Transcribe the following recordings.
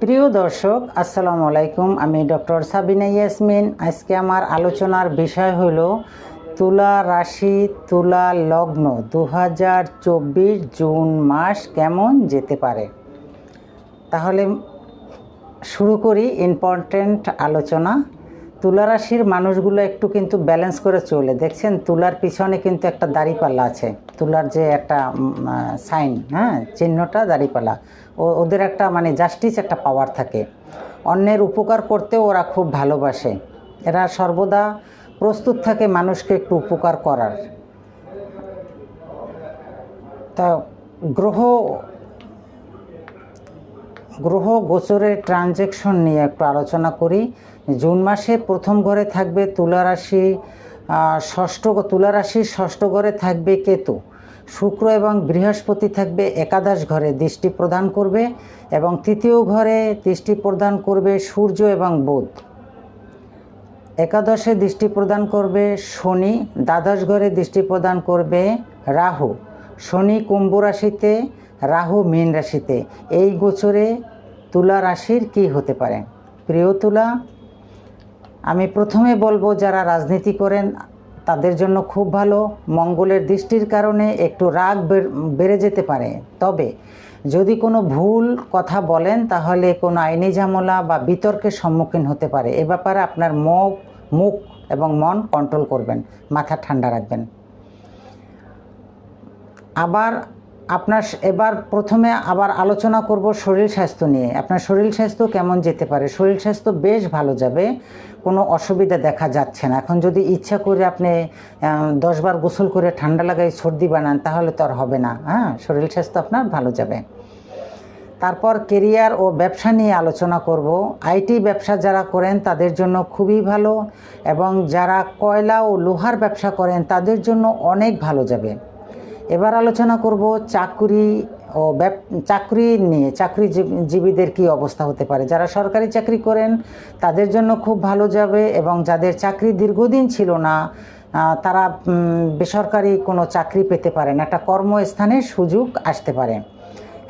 প্রিয় দর্শক, আসসালামু আলাইকুম। আমি ডক্টর সাবিনা ইয়াসমিন। আজকে আমার আলোচনার বিষয় হল তুলা রাশি, তুলা লগ্ন। দু হাজার চব্বিশ জুন মাস কেমন যেতে পারে? তাহলে শুরু করি ইম্পর্ট্যান্ট আলোচনা। তুলা রাশির মানুষগুলো একটু কিন্তু ব্যালেন্স করে চলে। দেখছেন, তুলার পিছনে কিন্তু একটা দাড়িপাল্লা আছে। তুলার যে একটা সাইন হ্যাঁ চিহ্নটা দাড়িপাল্লা। ও, ওদের একটা মানে জাস্টিস একটা পাওয়ার থাকে। অন্যের উপকার করতেও ওরা খুব ভালোবাসে। এরা সর্বদা প্রস্তুত থাকে মানুষকে একটু উপকার করার। তা, গ্রহ গ্রহ গোচরের ট্রানজ্যাকশন নিয়ে একটু আলোচনা করি। জুন মাসে প্রথম ঘরে থাকবে তুলা রাশি ষষ্ঠ তুলা রাশির ষষ্ঠ ঘরে থাকবে কেতু। শুক্র এবং বৃহস্পতি থাকবে একাদশ ঘরে দৃষ্টি প্রদান করবে এবং তৃতীয় ঘরে দৃষ্টি প্রদান করবে সূর্য এবং বুধ। একাদশে দৃষ্টি প্রদান করবে শনি, দ্বাদশ ঘরে দৃষ্টি প্রদান করবে রাহু। শনি কুম্ভ রাশিতে, রাহু মীন রাশিতে। এই গোচরে তুলা রাশির কি হতে পারে? প্রিয় তুলা, আমি প্রথমে বলব যারা রাজনীতি করেন, তাদের জন্য খুব ভালো। মঙ্গলের দৃষ্টির কারণে একটু রাগ বেড়ে যেতে পারে। তবে যদি কোনো ভুল কথা বলেন, তাহলে কোনো আইনি ঝামেলা বা বিতর্কের সম্মুখীন হতে পারে। এ ব্যাপারে আপনার মুখ মুখ এবং মন কন্ট্রোল করবেন। মাথা ঠান্ডা রাখবেন। আবার আপনার এবার প্রথমে আবার আলোচনা করব শরীর স্বাস্থ্য নিয়ে। আপনার শরীর স্বাস্থ্য কেমন যেতে পারে? শরীর স্বাস্থ্য বেশ ভালো যাবে, কোনো অসুবিধা দেখা যাচ্ছে না। এখন যদি ইচ্ছা করে আপনি দশবার গোসল করে ঠান্ডা লাগাই, সর্দি বানান, তাহলে তো আর হবে না। হ্যাঁ শরীর স্বাস্থ্য আপনার ভালো যাবে। তারপর কেরিয়ার ও ব্যবসা নিয়ে আলোচনা করব। আইটি ব্যবসা যারা করেন, তাদের জন্য খুবই ভালো এবং যারা কয়লা ও লোহার ব্যবসা করেন, তাদের জন্য অনেক ভালো যাবে। এবার আলোচনা করব চাকরি ও চাকরি নিয়ে চাকরিজীবীদের কি অবস্থা হতে পারে? যারা সরকারি চাকরি করেন, তাদের জন্য খুব ভালো যাবে এবং যাদের চাকরি দীর্ঘদিন ছিল না তারা বেসরকারি কোনো চাকরি পেতে পারেন। একটা কর্মস্থানের সুযোগ আসতে পারে।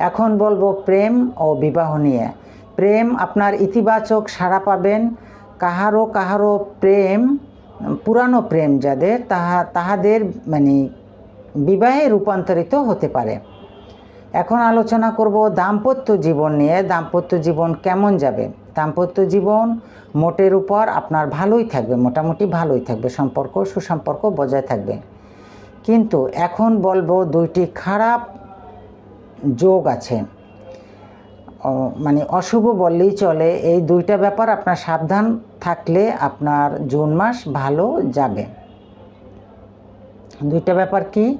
এখন বলব প্রেম ও বিবাহ নিয়ে। প্রেম আপনার ইতিবাচক সাড়া পাবেন। কাহারও কাহারও প্রেম, পুরানো প্রেম যাদের, তাহা, তাহাদের মানে বিবাহে রূপান্তরিত হতে পারে। এখন আলোচনা করব দাম্পত্য জীবন নিয়ে। দাম্পত্য জীবন কেমন যাবে? দাম্পত্য জীবন মোটের উপর আপনার ভালোই থাকবে, মোটামুটি ভালোই থাকবে। সম্পর্ক, সুসম্পর্ক বজায় থাকবে। কিন্তু এখন বলব দুইটি খারাপ যোগ আছে। মানে অশুভ বললেই চলে, এই দুইটা ব্যাপার আপনার সাবধান থাকলে আপনার জুন মাস ভালো যাবে। দুইটা ব্যাপার কি?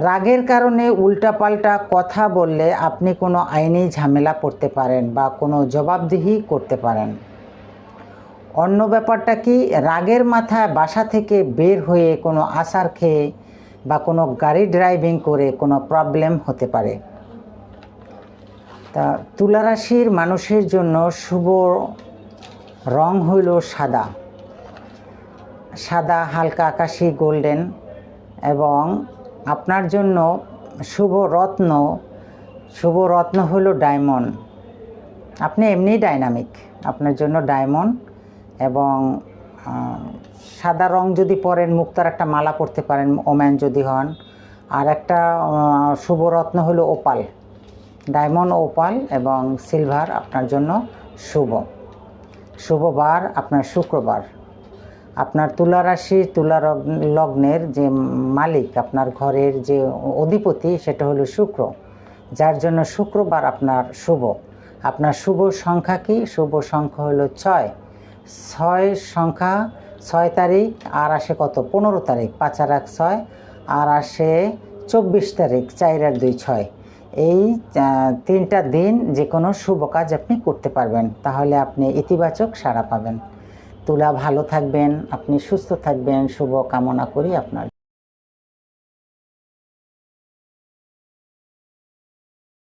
রাগের কারণে উল্টাপাল্টা কথা বললে আপনি কোনো আইনি ঝামেলা পড়তে পারেন বা কোনো জবাবদিহি করতে পারেন। অন্য ব্যাপারটা কি, রাগের মাথায় বাসা থেকে বের হয়ে কোনো আসার খেয়ে বা কোনো গাড়ি ড্রাইভিং করে কোনো প্রবলেম হতে পারে। তা তুলারাশির মানুষের জন্য শুভ রং হইল সাদা। সাদা হালকা আকাশি গোল্ডেন এবং আপনার জন্য শুভ রত্ন শুভ রত্ন হলো ডায়মন্ড। আপনি এমনি ডাইনামিক আপনার জন্য ডায়মন্ড এবং সাদা রং যদি পরেন মুক্তার একটা মালা পরতে পারেন ওম্যান যদি হন। আর একটা আহ, শুভ রত্ন হলো ওপাল। ডায়মন্ড ওপাল এবং সিলভার আপনার জন্য শুভ। শুভ বার আপনার শুক্রবার। আপনার তুলা রাশি তুলা লগ্নের যে মালিক, আপনার ঘরের যে অধিপতি, সেটা হলো শুক্র। যার জন্য শুক্রবার আপনার শুভ। আপনার শুভ সংখ্যা কি? শুভ সংখ্যা হলো ছয়। ছয় সংখ্যা, ছয় তারিখ, আর আসে কত? পনেরো তারিখ, পাঁচ আর এক ছয়, আর আসে চব্বিশ তারিখ, চার আর দুই ছয়। এই তিনটা দিন যে কোনো শুভ কাজ আপনি করতে পারবেন। তাহলে আপনি ইতিবাচক সাড়া পাবেন। তুলা ভালো থাকবেন আপনি সুস্থ থাকবেন শুভ কামনা করি আপনার